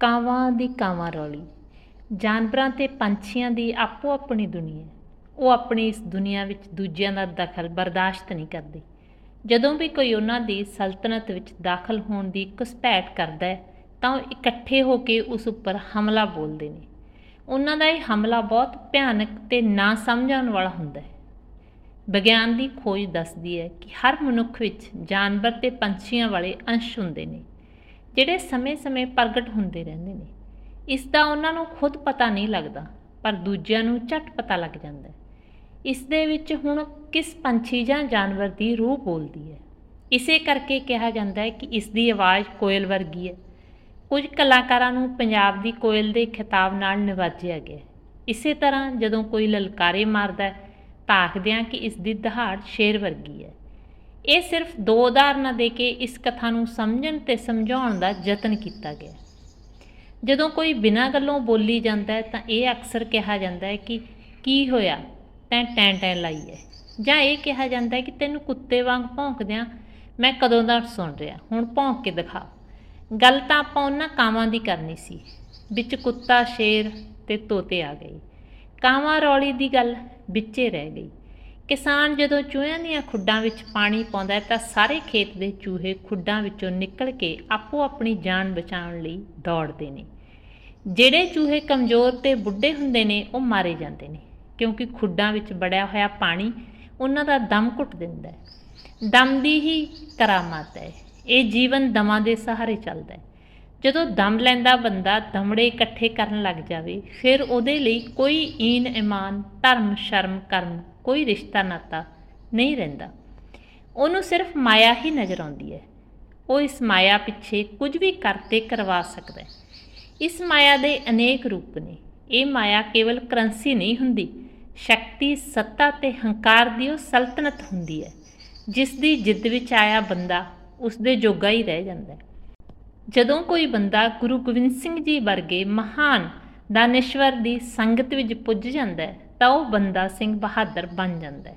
ਕਾਵਾਂ ਦੀ ਕਾਵਾਂ ਰੌਲੀ। ਜਾਨਵਰਾਂ ਤੇ ਪੰਛੀਆਂ ਦੀ ਆਪੋ ਆਪਣੀ ਦੁਨੀਆ ਉਹ ਆਪਣੀ ਇਸ ਦੁਨੀਆ ਵਿੱਚ ਦੂਜਿਆਂ ਦਾ ਦਖਲ ਬਰਦਾਸ਼ਤ ਨਹੀਂ ਕਰਦੇ। ਜਦੋਂ ਵੀ ਕੋਈ ਉਹਨਾਂ ਦੀ ਸਲਤਨਤ ਵਿੱਚ ਦਾਖਲ ਹੋਣ ਦੀ ਘੁਸਪੈਠ ਕਰਦਾ ਹੈ, ਤਾਂ ਉਹ ਇਕੱਠੇ ਹੋ ਕੇ ਉਸ ਉੱਪਰ ਹਮਲਾ ਬੋਲਦੇ ਨੇ। ਉਹਨਾਂ ਦਾ ਇਹ ਹਮਲਾ ਬਹੁਤ ਭਿਆਨਕ ਤੇ ਨਾ ਸਮਝਣ ਵਾਲਾ ਹੁੰਦਾ ਹੈ। ਵਿਗਿਆਨ ਦੀ ਖੋਜ ਦੱਸਦੀ ਹੈ ਕਿ ਹਰ ਮਨੁੱਖ ਵਿੱਚ ਜਾਨਵਰ ਤੇ ਪੰਛੀਆਂ ਵਾਲੇ ਅੰਸ਼ ਹੁੰਦੇ ਨੇ। ਜਿਹੜੇ ਸਮੇਂ-ਸਮੇਂ ਪ੍ਰਗਟ ਹੁੰਦੇ ਰਹਿੰਦੇ ਨੇ। ਇਸ ਦਾ ਉਹਨਾਂ ਨੂੰ ਖੁਦ ਪਤਾ ਨਹੀਂ ਲੱਗਦਾ, ਪਰ ਦੂਜਿਆਂ ਨੂੰ ਝਟ ਪਤਾ ਲੱਗ ਜਾਂਦਾ ਇਸ ਦੇ ਵਿੱਚ ਹੁਣ ਕਿਸ ਪੰਛੀ ਜਾਂ ਜਾਨਵਰ ਦੀ ਰੂਹ ਬੋਲਦੀ ਹੈ? ਇਸੇ ਕਰਕੇ ਕਿਹਾ ਜਾਂਦਾ ਹੈ ਕਿ ਇਸ ਦੀ ਆਵਾਜ਼ ਕੋਇਲ ਵਰਗੀ ਹੈ। ਕੁਝ ਕਲਾਕਾਰਾਂ ਨੂੰ ਪੰਜਾਬ ਦੀ ਕੋਇਲ ਦੇ ਖਿਤਾਬ ਨਾਲ ਨਿਵਾਜਿਆ ਗਿਆ ਇਸੇ ਤਰ੍ਹਾਂ ਜਦੋਂ ਕੋਈ ਲਲਕਾਰੇ ਮਾਰਦਾ ਹੈ, ਤਾਂ ਆਖਦੇ ਹਾਂ ਕਿ ਇਸ ਦੀ ਦਹਾੜ ਸ਼ੇਰ ਵਰਗੀ ਹੈ। ਇਹ ਸਿਰਫ ਦੋ ਉਦਾਹਰਨਾਂ ਦੇ ਕੇ ਇਸ ਕਥਾ ਨੂੰ ਸਮਝਣ ਤੇ ਸਮਝਾਉਣ ਦਾ ਯਤਨ ਕੀਤਾ ਗਿਆ। ਜਦੋਂ ਕੋਈ ਬਿਨਾਂ ਗੱਲੋਂ ਬੋਲੀ ਜਾਂਦਾ ਹੈ ਤਾਂ ਇਹ ਅਕਸਰ ਕਿਹਾ ਜਾਂਦਾ ਹੈ ਕਿ ਕੀ ਹੋਇਆ? ਤੈਂ ਟੈਂ ਟੈਂ ਲਾਈ ਹੈ ਜਾਂ ਇਹ ਕਿਹਾ ਜਾਂਦਾ ਹੈ ਕਿ ਤੈਨੂੰ ਕੁੱਤੇ ਵਾਂਗ ਭੌਂਕਦਿਆਂ ਮੈਂ ਕਦੋਂ ਦਾ ਸੁਣ ਰਿਹਾ? ਹੁਣ ਭੌਂਕ ਕੇ ਦਿਖਾ। ਗੱਲ ਤਾਂ ਆਪਾਂ ਉਹਨਾਂ ਕਾਵਾਂ ਦੀ ਕਰਨੀ ਸੀ। ਵਿੱਚ ਕੁੱਤਾ, ਸ਼ੇਰ ਤੇ ਤੋਤੇ ਆ ਗਏ। ਕਾਵਾਂ ਰੌਲੀ ਦੀ ਗੱਲ ਵਿੱਚੇ ਰਹਿ ਗਈ। ਕਿਸਾਨ ਜਦੋਂ ਚੂਹਿਆਂ ਦੀਆਂ ਖੁੱਡਾਂ ਵਿੱਚ ਪਾਣੀ ਪਾਉਂਦਾ ਹੈ ਤਾਂ ਸਾਰੇ ਖੇਤ ਦੇ ਚੂਹੇ ਖੁੱਡਾਂ ਵਿੱਚੋਂ ਨਿਕਲ ਕੇ ਆਪੋ ਆਪਣੀ ਜਾਨ ਬਚਾਉਣ ਲਈ ਦੌੜਦੇ ਨੇ। ਜਿਹੜੇ ਚੂਹੇ ਕਮਜ਼ੋਰ ਤੇ ਬੁੱਢੇ ਹੁੰਦੇ ਨੇ, ਉਹ ਮਾਰੇ ਜਾਂਦੇ ਨੇ, ਕਿਉਂਕਿ ਖੁੱਡਾਂ ਵਿੱਚ ਬੜਿਆ ਹੋਇਆ ਪਾਣੀ ਉਹਨਾਂ ਦਾ ਦਮ ਘੁੱਟ ਦਿੰਦਾ ਹੈ। ਦਮ ਦੀ ਹੀ ਕਰਾਮਾਤ ਹੈ। ਇਹ ਜੀਵਨ ਦਮਾਂ ਦੇ ਸਹਾਰੇ ਚੱਲਦਾ ਹੈ। ਜਦੋਂ ਦਮ ਲੈਂਦਾ ਬੰਦਾ ਦਮੜੇ ਇਕੱਠੇ ਕਰਨ ਲੱਗ ਜਾਵੇ, ਫਿਰ ਉਹਦੇ ਲਈ ਕੋਈ ਈਨ ਇਮਾਨ ਧਰਮ ਸ਼ਰਮ ਕਰਮ ਕੋਈ ਰਿਸ਼ਤਾ ਨਾਤਾ ਨਹੀਂ ਰਹਿੰਦਾ। ਉਹਨੂੰ ਸਿਰਫ ਮਾਇਆ ਹੀ ਨਜ਼ਰ ਆਉਂਦੀ ਹੈ। ਉਹ ਇਸ ਮਾਇਆ ਪਿੱਛੇ ਕੁਝ ਵੀ ਕਰਤੇ ਕਰਵਾ ਸਕਦਾ ਹੈ। ਇਸ ਮਾਇਆ ਦੇ ਅਨੇਕ ਰੂਪ ਨੇ। ਇਹ ਮਾਇਆ ਕੇਵਲ ਕਰੰਸੀ ਨਹੀਂ ਹੁੰਦੀ, ਸ਼ਕਤੀ, ਸੱਤਾ ਤੇ ਹੰਕਾਰ ਦੀ ਉਹ ਸਲਤਨਤ ਹੁੰਦੀ ਹੈ। ਜਿਸ ਦੀ ਜਿੱਦ ਵਿੱਚ ਆਇਆ ਬੰਦਾ ਉਸ ਦੇ ਜੋਗਾ ਹੀ ਰਹਿ ਜਾਂਦਾ ਹੈ। ਜਦੋਂ ਕੋਈ ਬੰਦਾ ਗੁਰੂ ਗੋਬਿੰਦ ਸਿੰਘ ਜੀ ਵਰਗੇ ਮਹਾਨ ਦਾਨੇਸ਼ਵਰ ਦੀ ਸੰਗਤ ਵਿੱਚ ਪੁੱਜ ਜਾਂਦਾ ਹੈ ਤਾਂ ਉਹ ਬੰਦਾ ਸਿੰਘ ਬਹਾਦਰ ਬਣ ਜਾਂਦਾ ਹੈ।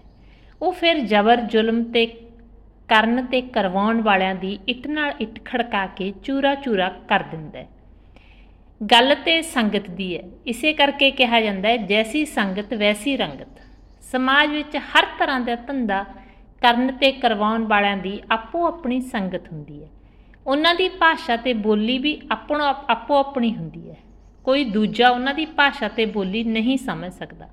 ਉਹ ਫਿਰ ਜ਼ਬਰ, ਜ਼ੁਲਮ ਤੇ ਕਰਨ ਤੇ ਕਰਵਾਉਣ ਵਾਲਿਆਂ ਦੀ ਇੱਟ ਨਾਲ ਇੱਟ ਖੜਕਾ ਕੇ ਚੂਰਾ ਚੂਰਾ ਕਰ ਦਿੰਦਾ ਹੈ। ਗੱਲ ਤੇ ਸੰਗਤ ਦੀ ਹੈ। ਇਸੇ ਕਰਕੇ ਕਿਹਾ ਜਾਂਦਾ ਹੈ, ਜੈਸੀ ਸੰਗਤ ਵੈਸੀ ਰੰਗਤ। ਸਮਾਜ ਵਿੱਚ ਹਰ ਤਰ੍ਹਾਂ ਦਾ ਧੰਦਾ ਕਰਨ ਤੇ ਕਰਵਾਉਣ ਵਾਲਿਆਂ ਦੀ ਆਪੋ ਆਪਣੀ ਸੰਗਤ ਹੁੰਦੀ ਹੈ। ਉਹਨਾਂ ਦੀ ਭਾਸ਼ਾ ਤੇ ਬੋਲੀ ਵੀ ਆਪਣੋ, ਆਪੋ ਆਪਣੀ ਹੁੰਦੀ ਹੈ। ਕੋਈ ਦੂਜਾ ਉਹਨਾਂ ਦੀ ਭਾਸ਼ਾ ਤੇ ਬੋਲੀ ਨਹੀਂ ਸਮਝ ਸਕਦਾ।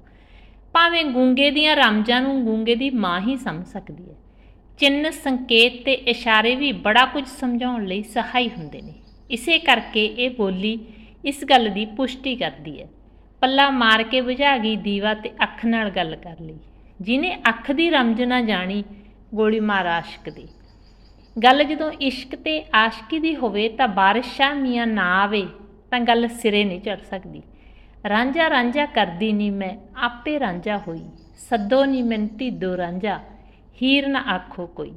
ਭਾਵੇਂ ਗੂੰਗੇ ਦੀਆਂ ਰਮਜਾਂ ਨੂੰ ਗੂੰਗੇ ਦੀ ਮਾਂ ਹੀ ਸਮਝ ਸਕਦੀ ਹੈ। ਚਿੰਨ ਸੰਕੇਤ ਤੇ ਇਸ਼ਾਰੇ ਵੀ ਬੜਾ ਕੁਝ ਸਮਝਾਉਣ ਲਈ ਸਹਾਈ ਹੁੰਦੇ ਨੇ। ਇਸੇ ਕਰਕੇ ਇਹ ਬੋਲੀ ਇਸ ਗੱਲ ਦੀ ਪੁਸ਼ਟੀ ਕਰਦੀ ਹੈ। ਪੱਲਾ ਮਾਰ ਕੇ ਬੁਝਾ ਗਈ ਦੀਵਾ ਤੇ ਅੱਖ ਨਾਲ ਗੱਲ ਕਰ ਲਈ। ਜਿਨੇ ਅੱਖ ਦੀ ਰਮਜ ਨਾ ਜਾਣੀ, ਗੋਲੀ ਮਾਰ ਆਸ਼ਕ ਦੀ। ਗੱਲ ਜਦੋਂ ਇਸ਼ਕ ਤੇ ਆਸ਼ਕੀ ਦੀ ਹੋਵੇ ਤਾਂ ਬਾਰਿਸ਼ਾਂ ਮੀਆਂ ਨਾ ਆਵੇ ਤਾਂ ਗੱਲ ਸਿਰੇ ਨਹੀਂ ਚੜ ਸਕਦੀ। ਰਾਂਝਾ ਰਾਂਝਾ ਕਰਦੀ ਨਹੀਂ ਮੈਂ, ਆਪੇ ਰਾਂਝਾ ਹੋਈ। ਸੱਦੋ ਨਹੀਂ ਮਿੰਤੀ ਦੋ ਰਾਂਝਾ, ਹੀਰ ਨਾ ਆਖੋ ਕੋਈ।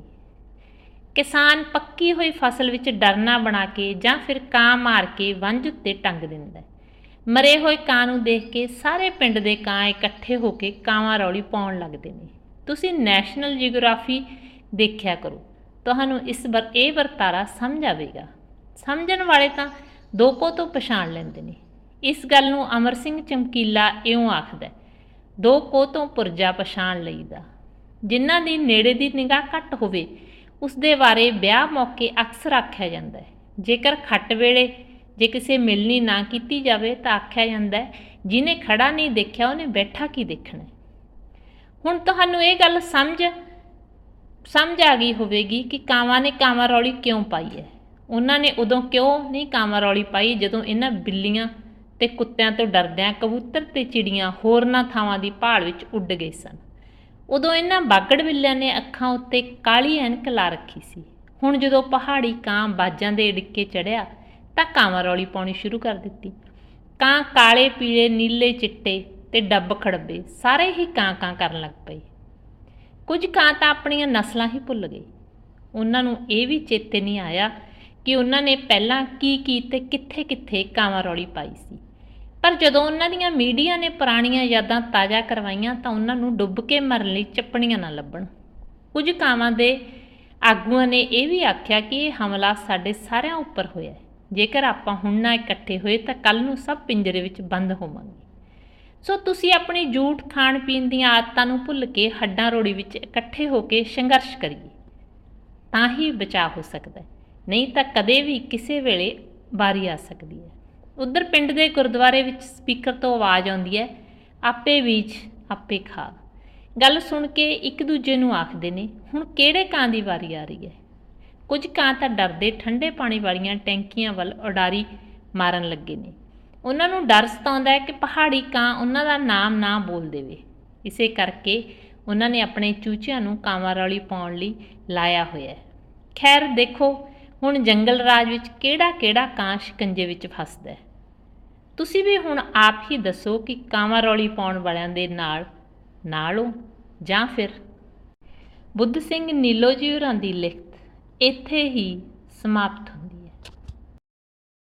ਕਿਸਾਨ ਪੱਕੀ ਹੋਈ ਫਸਲ ਵਿੱਚ ਡਰਨਾ ਬਣਾ ਕੇ ਜਾਂ ਫਿਰ ਕਾਂ ਮਾਰ ਕੇ ਵੰਝ ਉੱਤੇ ਟੰਗ ਦਿੰਦਾ ਮਰੇ ਹੋਏ ਕਾਂ ਨੂੰ ਦੇਖ ਕੇ ਸਾਰੇ ਪਿੰਡ ਦੇ ਕਾਂ ਇਕੱਠੇ ਹੋ ਕੇ ਕਾਵਾਂ ਰੌਲੀ ਪਾਉਣ ਲੱਗਦੇ ਨੇ। ਤੁਸੀਂ ਨੈਸ਼ਨਲ ਜੀਓਗ੍ਰਾਫੀ ਦੇਖਿਆ ਕਰੋ। ਤੁਹਾਨੂੰ ਇਸ ਵਰ, ਇਹ ਵਰਤਾਰਾ ਸਮਝ ਆਵੇਗਾ। ਸਮਝਣ ਵਾਲੇ ਤਾਂ ਦੋ ਕੋ ਤੋਂ ਪਛਾਣ ਲੈਂਦੇ ਨੇ। ਇਸ ਗੱਲ ਨੂੰ ਅਮਰ ਸਿੰਘ ਚਮਕੀਲਾ ਇਉਂ ਆਖਦਾ, ਦੋ ਕੋ ਤੋਂ ਪੁਰਜਾ ਪਛਾਣ ਲਈਦਾ। ਜਿਨ੍ਹਾਂ ਦੀ ਨੇੜੇ ਦੀ ਨਿਗਾਹ ਘੱਟ ਹੋਵੇ, ਉਸ ਦੇ ਬਾਰੇ ਵਿਆਹ ਮੌਕੇ ਅਕਸਰ ਆਖਿਆ ਜਾਂਦਾ ਹੈ। ਜੇਕਰ ਖੱਟ ਵੇਲੇ ਜੇ ਕਿਸੇ ਮਿਲਣੀ ਨਾ ਕੀਤੀ ਜਾਵੇ ਤਾਂ ਆਖਿਆ ਜਾਂਦਾ ਹੈ, ਜਿਹਨੇ ਖੜਾ ਨਹੀਂ ਦੇਖਿਆ ਉਹਨੇ ਬੈਠਾ ਕੀ ਦੇਖਣਾ ਹੁਣ ਤੁਹਾਨੂੰ ਇਹ ਗੱਲ ਸਮਝ ਸਮਝ ਆ ਗਈ ਹੋਵੇਗੀ ਕਿ ਕਾਵਾਂ ਨੇ ਕਾਵਾਂ ਰੌਲੀ ਕਿਉਂ ਪਾਈ ਹੈ। ਉਹਨਾਂ ਨੇ ਉਦੋਂ ਕਿਉਂ ਨਹੀਂ ਕਾਵਾਂ ਰੌਲੀ ਪਾਈ ਜਦੋਂ ਇਹਨਾਂ ਬਿੱਲੀਆਂ ਤੇ ਕੁੱਤਿਆਂ ਤੋਂ ਡਰਦਿਆਂ ਕਬੂਤਰ ਤੇ ਚਿੜੀਆਂ ਹੋਰਨਾਂ ਥਾਵਾਂ ਦੀ ਭਾਲ ਵਿੱਚ ਉੱਡ ਗਏ ਸਨ। ਉਦੋਂ ਇਹਨਾਂ ਬਾਗੜ ਬਿੱਲਿਆਂ ਨੇ ਅੱਖਾਂ ਉੱਤੇ ਕਾਲੀ ਐਨਕ ਲਾ ਰੱਖੀ ਸੀ। ਹੁਣ ਜਦੋਂ ਪਹਾੜੀ ਕਾਂ ਬਾਜਾਂ ਦੇ ਡਿੱਕੇ ਚੜਿਆ, ਤਾਂ ਕਾਵਾਂ ਰੌਲੀ ਪਾਉਣੀ ਸ਼ੁਰੂ ਕਰ ਦਿੱਤੀ। ਕਾਂ ਕਾਲੇ, ਪੀਲੇ, ਨੀਲੇ ਚਿੱਟੇ ਤੇ ਡੱਬ ਖੜਬੇ ਸਾਰੇ ਹੀ ਕਾਂ ਕਾਂ ਕਰਨ ਲੱਗ ਪਏ। ਕੁਝ ਕਾਂ ਤਾਂ ਆਪਣੀਆਂ ਨਸਲਾਂ ਹੀ ਭੁੱਲ ਗਏ। ਉਹਨਾਂ ਨੂੰ ਇਹ ਵੀ ਚੇਤੇ ਨਹੀਂ ਆਇਆ ਕਿ ਉਹਨਾਂ ਨੇ ਪਹਿਲਾਂ ਕੀ ਕੀ ਤੇ ਕਿੱਥੇ ਕਿੱਥੇ ਕਾਵਾਂ ਰੌਲੀ ਪਾਈ ਸੀ। ਪਰ ਜਦੋਂ ਉਹਨਾਂ ਦੀਆਂ ਮੀਡੀਆ ਨੇ ਪੁਰਾਣੀਆਂ ਯਾਦਾਂ ਤਾਜ਼ਾ ਕਰਵਾਈਆਂ ਤਾਂ ਉਹਨਾਂ ਨੂੰ ਡੁੱਬ ਕੇ ਮਰਨ ਲਈ ਚੱਪਣੀਆਂ ਨਾ ਲੱਭਣ। ਕੁਝ ਕਾਵਾਂ ਦੇ ਆਗੂਆਂ ਨੇ ਇਹ ਵੀ ਆਖਿਆ ਕਿ ਇਹ ਹਮਲਾ ਸਾਡੇ ਸਾਰਿਆਂ ਉੱਪਰ ਹੋਇਆ ਹੈ। ਜੇਕਰ ਆਪਾਂ ਹੁਣ ਨਾ ਇਕੱਠੇ ਹੋਏ ਤਾਂ ਕੱਲ ਨੂੰ ਸਭ ਪਿੰਜਰੇ ਵਿੱਚ ਬੰਦ ਹੋਵਾਂਗੇ। ਸੋ ਤੁਸੀਂ ਆਪਣੀ ਝੂਠ ਖਾਣ ਪੀਣ ਦੀਆਂ ਆਦਤਾਂ ਨੂੰ ਭੁੱਲ ਕੇ ਹੱਡਾਂ ਰੋੜੀ ਵਿੱਚ ਇਕੱਠੇ ਹੋ ਕੇ ਸੰਘਰਸ਼ ਕਰੀਏ, ਤਾਂ ਹੀ ਬਚਾਅ ਹੋ ਸਕਦਾ ਹੈ। ਨਹੀਂ ਤਾਂ ਕਦੇ ਵੀ ਕਿਸੇ ਵੇਲੇ ਵਾਰੀ ਆ ਸਕਦੀ ਹੈ। ਉਧਰ ਪਿੰਡ ਦੇ ਗੁਰਦੁਆਰੇ ਵਿੱਚ ਸਪੀਕਰ ਤੋਂ ਆਵਾਜ਼ ਆਉਂਦੀ ਹੈ, ਆਪੇ ਬੀਜ, ਆਪੇ ਖਾ ਗੱਲ ਸੁਣ ਕੇ ਇੱਕ ਦੂਜੇ ਨੂੰ ਆਖਦੇ ਨੇ, ਹੁਣ ਕਿਹੜੇ ਕਾਂ ਦੀ ਵਾਰੀ ਆ ਰਹੀ ਹੈ? ਕੁਝ ਕਾਂ ਤਾਂ ਡਰਦੇ ਠੰਡੇ ਪਾਣੀ ਵਾਲੀਆਂ ਟੈਂਕੀਆਂ ਵੱਲ ਉਡਾਰੀ ਮਾਰਨ ਲੱਗੇ ਨੇ। ਉਹਨਾਂ ਨੂੰ ਡਰ ਸਤਾਉਂਦਾ ਹੈ ਕਿ ਪਹਾੜੀ ਕਾਂ ਉਹਨਾਂ ਦਾ ਨਾਮ ਨਾ ਬੋਲ ਦੇਵੇ। ਇਸੇ ਕਰਕੇ ਉਹਨਾਂ ਨੇ ਆਪਣੇ ਚੂਚਿਆਂ ਨੂੰ ਕਾਂਵਾਂ ਰੌਲੀ ਪਾਉਣ ਲਈ ਲਾਇਆ ਹੋਇਆ ਹੈ। ਖੈਰ, ਦੇਖੋ ਹੁਣ ਜੰਗਲ ਰਾਜ ਵਿੱਚ ਕਿਹੜਾ ਕਿਹੜਾ ਕਾਂ ਸ਼ਿਕੰਜੇ ਵਿੱਚ ਫਸਦਾ ਹੈ? ਤੁਸੀਂ ਵੀ ਹੁਣ ਆਪ ਹੀ ਦੱਸੋ ਕਿ ਕਾਵਾਂ ਰੌਲੀ ਪਾਉਣ ਵਾਲਿਆਂ ਦੇ ਨਾਲ, ਨਾਲੋਂ ਜਾਂ ਫਿਰ? ਬੁੱਧ ਸਿੰਘ ਨੀਲੋ ਜੀ ਹੋਰਾਂ ਦੀ ਲਿਖਤ ਇੱਥੇ ਹੀ ਸਮਾਪਤ